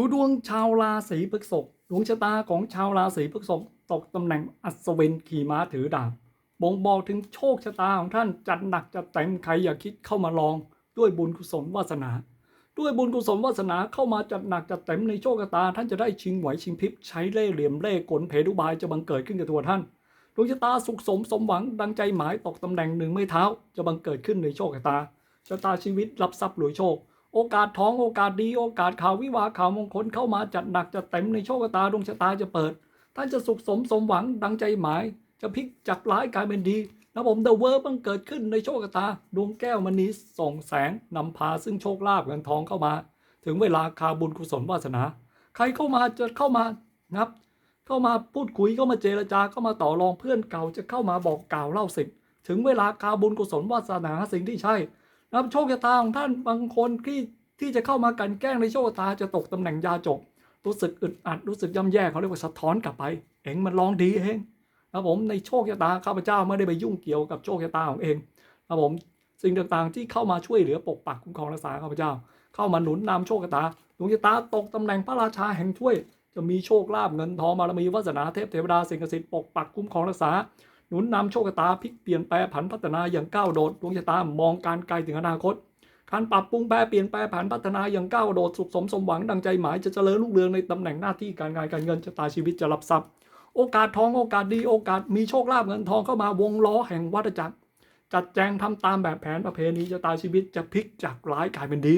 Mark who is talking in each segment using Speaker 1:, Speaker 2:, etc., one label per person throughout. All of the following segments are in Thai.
Speaker 1: ดูดวงชาวราศีพฤษภดวงชะตาของชาวราศีพฤษภตกตำแหน่งอัศวินขี่ม้าถือดาบบ่งบอกถึงโชคชะตาของท่านจัดหนักจัดเต็มใครอย่าคิดเข้ามาลอง ด้วยบุญกุศลวาสนา ด้วยบุญกุศลวาสนาเข้ามาจัดหนักจัดเต็มในโชคชะตา ท่านจะได้ชิงไหวชิงพริบใช้เล่ห์เหลี่ยมเล่ห์กลเพดุบายจะบังเกิดขึ้นกับตัวท่านดวงชะตาสุขสมสมหวังดังใจหมายตกตำแหน่งหนึ่งไม่เท้า จะบังเกิดขึ้นในโชคชะตาชะตาชีวิตรับทรัพย์รวยโชค โอกาสท้องโอกาสดีโอกาสข่าววิวาข่าวมงคลเข้ามาจัดหนักจัดเต็มในโชคชะตาดวงชะตาจะเปิด ท่านจะสุขสมสมหวังดังใจหมาย จะพลิกจากร้ายกลายเป็นดีนะผมเดอะเวิร์บังเกิดขึ้นในโชคชะตาดวงแก้วมณีส่องแสงนำพาซึ่งโชคลาภเงินทองเข้ามา ถึงเวลาคาบุญกุศลวาสนา ใครเข้ามาจะเข้ามานะครับเข้ามาพูดคุยเข้ามาเจรจาเข้ามาต่อรองเพื่อนเก่าจะเข้ามาบอกกล่าวเล่าสิบถึงเวลาคาบุญกุศลวาสนาสิ่งที่ใช่ นะครับโชคชะตาของท่านบางคนที่ที่จะเข้ามากันแกล้งในโชคชะตาจะตกตำแหน่งยาจก รู้สึกอึดอัดรู้สึกย่ำแย่เขาเรียกว่าสะท้อนกลับไป เองมันลองดีเองนะผมในโชคชะตาข้าพเจ้าไม่ได้ไปยุ่งเกี่ยวกับโชคชะตาของเองนะผมสิ่งต่างๆที่เข้ามาช่วยเหลือปกปักคุ้มครองรักษาข้าพเจ้า เข้ามาหนุนนำโชคชะตาดวงชะตาตกตำแหน่งพระราชาแห่งถ้วย จะมีโชคลาภเงินทองบารมีวาสนาเทพเทวดาสิ่งศักดิ์สิทธิ์ปกปักคุ้มครองรักษา หนุนนำโชคชะตาพลิกเปลี่ยนแปลผันพัฒนาอย่างก้าวโดดดวงชะตามองการไกลถึงอนาคต การปรับปรุงแปรเปลี่ยนแปลผันพัฒนาอย่างก้าวโดดสุขสมสมหวังดังใจหมายจะเจริญรุ่งเรืองในตำแหน่งหน้าที่การงานการเงินชะตาชีวิตจะรับทรัพย์โอกาสทองโอกาสดีโอกาสมีโชคลาภเงินทองเข้ามาวงล้อแห่งวัฏจักร จัดแจงทำตามแบบแผนประเพณีชะตาชีวิตจะพลิกจากร้ายกลายเป็นดี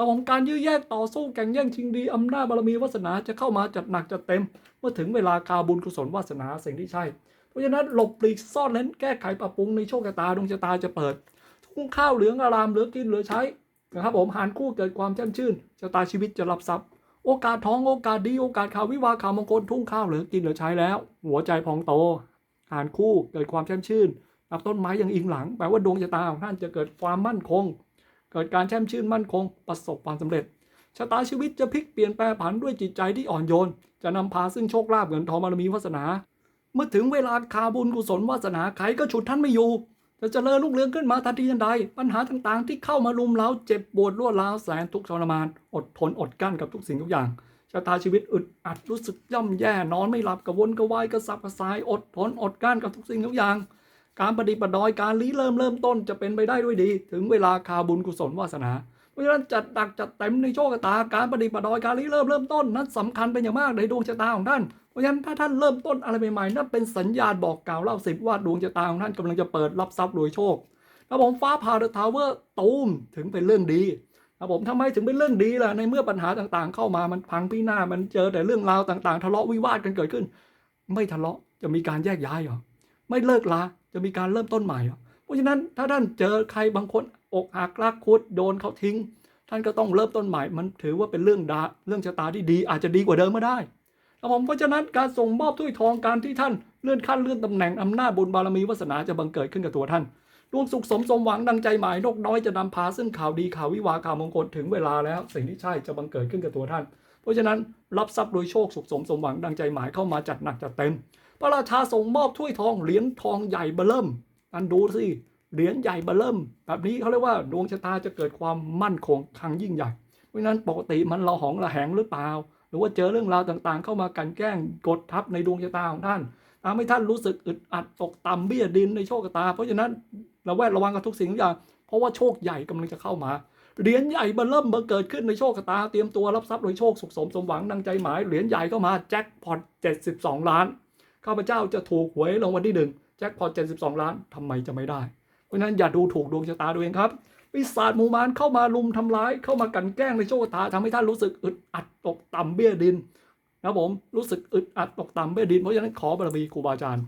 Speaker 1: ระบบการยื้อแย่งต่อสู้แข่งแย่งชิงดีอำนาจบารมีวาสนาจะเข้ามาจัดหนักจัดเต็ม เมื่อถึงเวลาคาบุญกุศลวาสนาสิ่งที่ใช่ เพราะฉะนั้นหลบหลีกซ่อนเล้นแก้ไขปรับปรุงในโชคชะตาดวงชะตาจะเปิด ทุ่งข้าวเหลืองอารามเหลือกินเหลือใช้นะครับผมหารคู่เกิดความแช่มชื่นชะตาชีวิตจะรับทรัพย์โอกาสท้องโอกาสดีโอกาสข่าววิวาข่าวมงคลทุ่งข้าวเหลือกินเหลือใช้แล้ว หัวใจพองโตหารคู่เกิดความแช่มชื่นรับต้นไม้อย่างอิงหลังแปลว่าดวงชะตาของท่านจะเกิดความมั่นคง เกิดการแช่มชื่นมั่นคง ประสบความสำเร็จ ชะตาชีวิตจะพลิกเปลี่ยนแปลผันด้วยจิตใจที่อ่อนโยน จะนำพาซึ่งโชคลาภเงินทองบารมีวาสนา เมื่อถึงเวลาคาบุญกุศลวาสนาใครก็ฉุดท่านไม่อยู่จะเจริญรุ่งเรืองขึ้นมาทันทีทันใด ปัญหาต่างๆ ที่เข้ามารุมเร้าเจ็บปวดรวดร้าวแสนทุกข์ทรมาน อดทนอดกั้นกับทุกสิ่งทุกอย่างชะตาชีวิตอึดอัดรู้สึกย่ำแย่นอนไม่หลับกระวนกระวายกระสับกระส่ายอดทนอดกั้นกับทุกสิ่งทุกอย่าง การปฏิบัติดอยการลี้เริ่มเริ่มต้นจะเป็นไปได้ด้วยดี ถึงเวลาคาบุญกุศลวาสนาเพราะฉะนั้นจัดดักจัดเต็มในโชคชะตาการปฏิบัติดอยการลี้เริ่มเริ่มต้นนั้นสำคัญเป็นอย่างมากในดวงชะตาของท่านเพราะฉะนั้นถ้าท่านเริ่มต้นอะไรใหม่ๆนั่นเป็นสัญญาณบอกกล่าวเล่าสิบว่าดวงชะตาของท่านกำลังจะเปิดรับทรัพย์รวยโชคแล้วผมฟ้าผ่าเดอะทาวเวอร์ตูมถึงเป็นเรื่องดีนะผมทำไมถึงเป็นเรื่องดีล่ะในเมื่อปัญหาต่างๆ เข้ามามันพังพินาศมันเจอแต่เรื่องราวต่างๆ ทะเลาะวิวาทกันเกิดขึ้น ไม่ทะเลาะจะมีการแยกย้ายหรอไม่เลิกลา จะมีการเริ่มต้นใหม่ เพราะฉะนั้นถ้าท่านเจอใครบางคนอกหักรักคุดโดนเขาทิ้ง ท่านก็ต้องเริ่มต้นใหม่ มันถือว่าเป็นเรื่องดาเรื่องชะตาที่ดีอาจจะดีกว่าเดิมก็ได้ครับผมเพราะฉะนั้นการส่งมอบถ้วยทองการที่ท่านเลื่อนขั้นเลื่อนตำแหน่งอำนาจบุญบารมีวาสนาจะบังเกิดขึ้นกับตัวท่านดวงสุขสมสมหวังดังใจหมายนกน้อยจะนำพาซึ่งข่าวดีข่าววิวาข่าวมงคลถึงเวลาแล้วสิ่งที่ใช่จะบังเกิดขึ้นกับตัวท่าน เพราะฉะนั้นรับทรัพย์โดยโชคสุขสมสมหวังดังใจหมายเข้ามาจัดหนักจัดเต็ม พระราชาส่งมอบถ้วยทองเหรียญทองใหญ่เบอเริ่ม อันดูสิเหรียญใหญ่เบอเริ่ม แบบนี้เขาเรียกว่าดวงชะตาจะเกิดความมั่นคงครั้งยิ่งใหญ่ เพราะฉะนั้นปกติมันเราหองระแหงหรือเปล่า หรือว่าเจอเรื่องราวต่างๆ เข้ามากันแกล้งกดทับในดวงชะตาของท่านทำให้ท่านรู้สึกอึดอัดตกต่ำเบี้ยดินในโชคชะตา เพราะฉะนั้นระแวดระวังกับทุกสิ่งทุกอย่างเพราะว่าโชคใหญ่กำลังจะเข้ามาเหรียญใหญ่เบอร์เริ่มบังเกิดขึ้นในโชคชะตาเตรียมตัวรับทรัพย์โดยโชคสุขสมสมหวังดังใจหมายเหรียญใหญ่เข้ามาแจ็คพอต72 ล้าน ข้าพเจ้าจะถูกหวยรางวัลที่หนึ่งแจ็คพอต72ล้านทำไมจะไม่ได้ เพราะฉะนั้นอย่าดูถูกดวงชะตาตัวเองครับปีศาจหมู่มารเข้ามาลุมทำร้าย เข้ามากันแกล้งในโชคชะตาทำให้ท่านรู้สึกอึดอัดตกต่ำเบี้ยดินนะครับผมรู้สึกอึดอัดตกต่ำเบี้ยดินเพราะฉะนั้นขอบารมีครูบาอาจารย์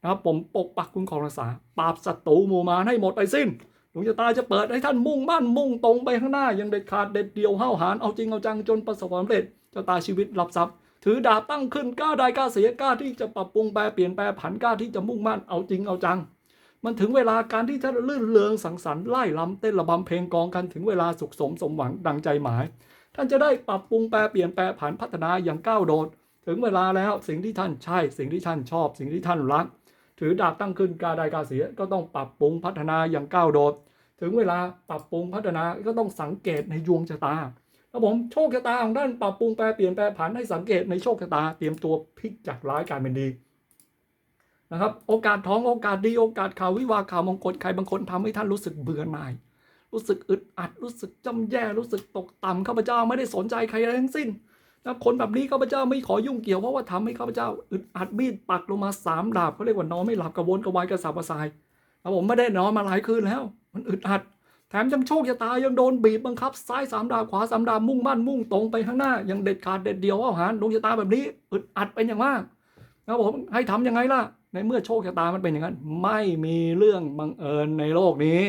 Speaker 1: นะครับผมปกปักคุ้มครองรักษาปราบศัตรูหมู่มารให้หมดไปสิ้นดวงชะตาจะเปิดให้ท่านมุ่งมั่นมุ่งตรงไปข้างหน้าย่างเด็ดขาดเด็ดเดียวห้าวหาญเอาจริงเอาจังจนประสบความสำเร็จชะตาชีวิตรับทรัพย์ ถือดาบตั้งขึ้นกล้าได้กล้าเสียกล้าที่จะปรับปรุงแปรเปลี่ยนแปลผันกล้าที่จะมุ่งมั่นเอาจริงเอาจัง มันถึงเวลาการที่ท่านลื่นเลืองสังสรรค์ไล่ลำเต้นระบำเพลงกองกันถึงเวลาสุขสมสมหวังดังใจหมาย ท่านจะได้ปรับปรุงแปรเปลี่ยนแปลผันพัฒนาอย่างก้าวโดด ถึงเวลาแล้วสิ่งที่ท่านใช่สิ่งที่ท่านชอบ สิ่งที่ท่านรัก ถือดาบตั้งขึ้นกล้าได้กล้าเสียก็ต้องปรับปรุงพัฒนาอย่างก้าวโดด ถึงเวลาปรับปรุงพัฒนาก็ต้องสังเกตในดวงชะตา ครับผมโชคชะตาของท่านปรับปรุงแปลเปลี่ยนแปลผันให้สังเกตในโชคชะตาเตรียมตัวพลิกจากร้ายกลายเป็นดีนะครับ โอกาสท้องโอกาสดีโอกาสข่าววิวาข่าวมงคลใครบางคนทำให้ท่านรู้สึกเบื่อหน่าย รู้สึกอึดอัดรู้สึกจำแย่รู้สึกตกต่ำข้าพเจ้าไม่ได้สนใจใครทั้งสิ้นนะคนแบบนี้ข้าพเจ้าไม่ขอยุ่งเกี่ยวเพราะว่าทำให้ข้าพเจ้าอึดอัดมีดปักลงมาสามดาบเขาเรียกว่านอนไม่หลับกระวนกระวายกระสับกระส่ายครับผมไม่ได้นอนมาหลายคืนแล้ว มันอึดอัด แถมยังโชคชะตายังโดนบีบบังคับ ซ้ายสามดาบขวาสามดาบมุ่งมั่นมุ่งตรงไปข้างหน้า ยังเด็ดขาดเด็ดเดียวเอาหารดวงชะตาแบบนี้อึดอัดเป็นอย่างมากนะครับผมให้ทำยังไงล่ะ ในเมื่อโชคชะตามันเป็นอย่างนั้น ไม่มีเรื่องบังเอิญในโลกนี้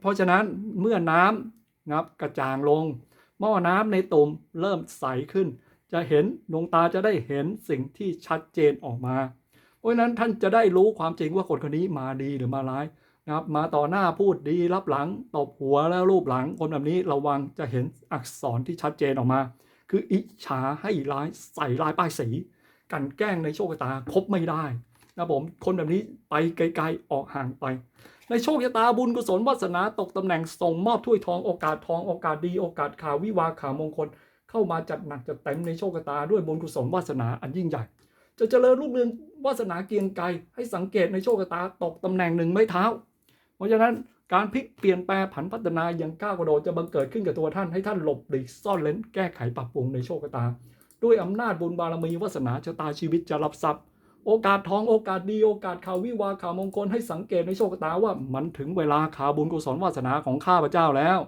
Speaker 1: เพราะฉะนั้นเมื่อน้ำนะครับกระจ่างลง หม้อน้ำในตุ่มเริ่มใสขึ้น จะเห็นดวงตาจะได้เห็นสิ่งที่ชัดเจนออกมา เพราะฉะนั้นท่านจะได้รู้ความจริงว่าคนคนนี้มาดีหรือมาร้าย นะครับมาต่อหน้าพูดดีรับหลังตบหัวแล้วรูปหลังคนแบบนี้ระวังจะเห็นอักษรที่ชัดเจนออกมา คืออิจฉาให้ร้ายใส่ร้ายป้ายสีกันแกล้งในโชคชะตาคบไม่ได้นะผมคนแบบนี้ไปไกลๆออกห่างไป ในโชคชะตาบุญกุศลวาสนาตกตำแหน่งส่งมอบถ้วยทองโอกาสทองโอกาสดีโอกาสข่าววิวาข่าวมงคล เข้ามาจัดหนักจัดเต็มในโชคชะตาด้วยบุญกุศลวาสนาอันยิ่งใหญ่จะเจริญรุ่งเรืองวาสนาเกียงไกรให้สังเกตในโชคชะตาตกตำแหน่งหนึ่งไม่เท้า เพราะฉะนั้นการพลิกเปลี่ยนแปลงผันพัฒนาอย่างก้าวกระโดดจะบังเกิดขึ้นกับตัวท่านให้ท่านหลบหลีกซ่อนเล้นแก้ไขปรับปรุงในโชคชะตา ด้วยอำนาจบุญบารมีวาสนาชะตาชีวิตจะรับทรัพย์โอกาสทองโอกาสดีโอกาสข่าววิวาข่าวมงคลให้สังเกตในโชคชะตาว่ามันถึงเวลาข่าวบุญกุศลวาสนาของข้าพเจ้าแล้ว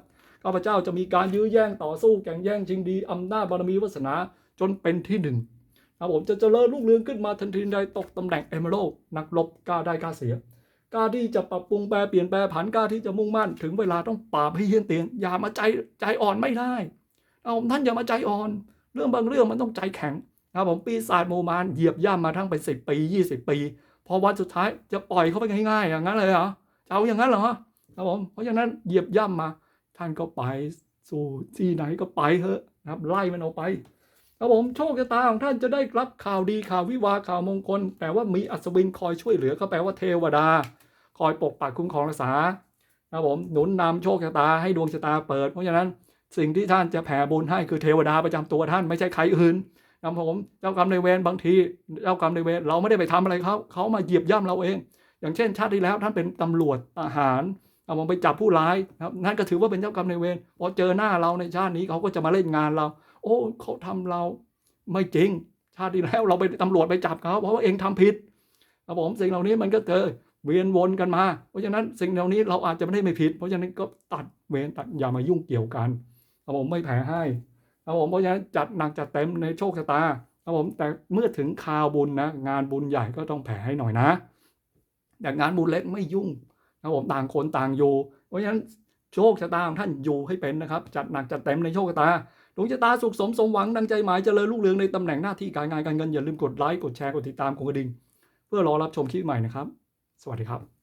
Speaker 1: ข้าพเจ้าจะมีการยื้อแย่งต่อสู้แข่งแย่งชิงดีอำนาจบารมีวาสนาจนเป็นที่หนึ่งครับผมจะเจริญรุ่งเรืองขึ้นมาทันทีใดตกตำแหน่งเอเมโรนักรบกล้าได้กล้าเสีย กล้าที่จะปรับปรุงแปลเปลี่ยนแปลผันกล้าที่จะมุ่งมั่น ถึงเวลาต้องปราบให้เฮี้ยนเตียงอย่ามาใจใจอ่อนไม่ได้ เอาท่านอย่ามาใจอ่อน เรื่องบางเรื่องมันต้องใจแข็งนะครับผมปีศาจโมมานเหยียบย่ำมาทั้งเป็นสิบปียี่สิบปีพอวันสุดท้ายจะปล่อยเขาไปง่ายๆอย่างนั้นเลยเหรอจะเอาอย่างนั้นเหรอครับผมเพราะฉะนั้นเหยียบย่ำมา ท่านก็ไปสู่ที่ไหนก็ไปเถอะนะครับไล่มันออกไป ครับผมโชคชะตาของท่านจะได้รับข่าวดีข่าววิวาข่าวมงคลแต่ว่ามีอัศวินคอยช่วยเหลือก็แปลว่าเทวดา คอยปกปักคุ้มครองรักษาครับผมหนุนนำโชคชะตาให้ดวงชะตาเปิด เพราะฉะนั้นสิ่งที่ท่านจะแผ่บุญให้คือเทวดาประจำตัวท่านไม่ใช่ใครอื่นนะผมเจ้ากรรมในเวรบางทีเจ้ากรรมในเวรเราไม่ได้ไปทำอะไรเขาเขามาเหยียบย่ำเราเอง อย่างเช่น ชาติที่แล้วท่านเป็นตำรวจทหารเอาผมไปจับผู้ร้ายนะครับนั่นก็ถือว่าเป็นเจ้ากรรมในเวรพอเจอหน้าเราในชาตินี้เขาก็จะมาเล่นงานเรา โอ้เขาทำเราไม่จริง ชาติที่แล้วเราไปตำรวจไปจับเขาเพราะว่าเองทำผิดครับผมสิ่งเหล่านี้มันก็เกิดเวียนวนกันมา เพราะฉะนั้นสิ่งเหล่านี้เราอาจจะไม่ได้ไม่ผิด เพราะฉะนั้นก็ตัดเวรตัดอย่ามายุ่งเกี่ยวกันครับผมไม่แผ่ให้ครับผมเพราะฉะนั้นจัดหนักจัดเต็มในโชคชะตาครับผมแต่เมื่อถึงคราวบุญนะงานบุญใหญ่ก็ต้องแผ่ให้หน่อยนะแต่งานบุญเล็กไม่ยุ่งครับผมต่างคนต่างอยู่ เพราะฉะนั้นโชคชะตาของท่านอยู่ให้เป็นนะครับ จัดหนักจัดเต็มในโชคชะตา ดวงชะตาสุขสมสมหวังดังใจหมายเจริญรุ่งเรืองในตำแหน่งหน้าที่การงานการเงินอย่าลืมกดไลค์กดแชร์กดติดตามกดกระดิ่ง เพื่อรอรับชมคลิปใหม่นะครับ สวัสดีครับ